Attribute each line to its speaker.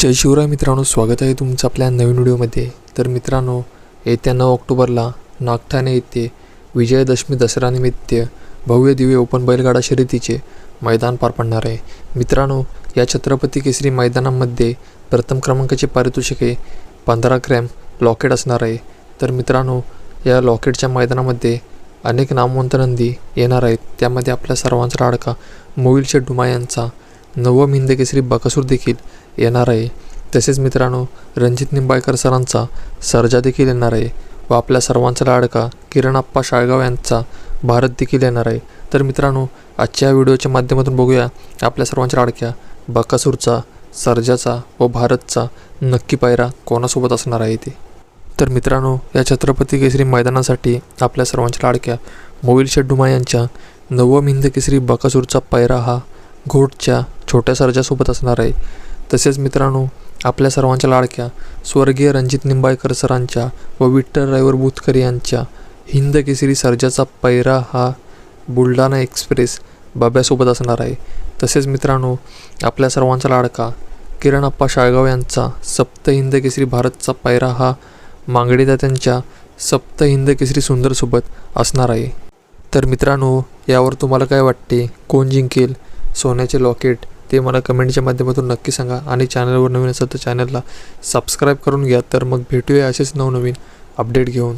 Speaker 1: जय शिवराय मित्रांनो स्वागत आहे तुमचं आपल्या नवीन व्हिडिओमध्ये. तर मित्रांनो येत्या नऊ ऑक्टोबरला नागठाणे येथे विजयादशमी दसऱ्यानिमित्त भव्य दिव्य ओपन बैलगाडा शर्यतीचे मैदान पार पडणार आहे. मित्रांनो या छत्रपती केसरी मैदानामध्ये प्रथम क्रमांकाचे पारितोषिके पंधरा ग्रॅम लॉकेट असणार आहे. तर मित्रांनो या लॉकेटच्या मैदानामध्ये अनेक नामवंत नंदी येणार आहेत. त्यामध्ये आपल्या सर्वांचा लाडका मोविल शेड्डुमा यांचा नवम हिंदकेसरी बकासूर देखील येणार आहे. तसेच मित्रांनो रणजित निंबाळकर सरांचा सर्जा देखील येणार आहे व आपल्या सर्वांचा लाडका किरणप्पा शाळगाव यांचा भारत देखील येणार आहे. तर मित्रांनो आजच्या व्हिडिओच्या माध्यमातून बघूया आपल्या सर्वांच्या लाडक्या बकासूरचा सर्जाचा व भारतचा नक्की पायरा कोणासोबत असणार आहे ते. तर मित्रांनो या छत्रपती केसरी मैदानासाठी आपल्या सर्वांच्या लाडक्या मोविल शेड्डुमा यांच्या नवम हिंद केसरी बकासूरचा पायरा हा घोटच्या छोट्या सर्जासोबत असणार आहे. तसेच मित्रांनो आपल्या सर्वांच्या लाडक्या स्वर्गीय रणजित निंबाळकर सरांच्या व विठ्ठल रायवर बुतकर यांच्या हिंद केसरी सर्जाचा पैरा हा बुलढाणा एक्सप्रेस बाब्यासोबत असणार आहे. तसेच मित्रांनो आपल्या सर्वांचा लाडका किरण अप्पा शाळगाव यांचा सप्त हिंद केसरी भारतचा पायरा हा मांगडेदात्यांच्या सप्त हिंद केसरी सुंदरसोबत असणार आहे. तर मित्रांनो यावर तुम्हाला काय वाटते? कोण जिंकेल? सोन्याचे लॉकेट ते मला कमेंटच्या माध्यमातून नक्की सांगा. आणि चॅनलवर नवीन असेल तर चॅनलला सबस्क्राईब करून घ्या. तर मग भेटूया असेच नवनवीन अपडेट घेऊन.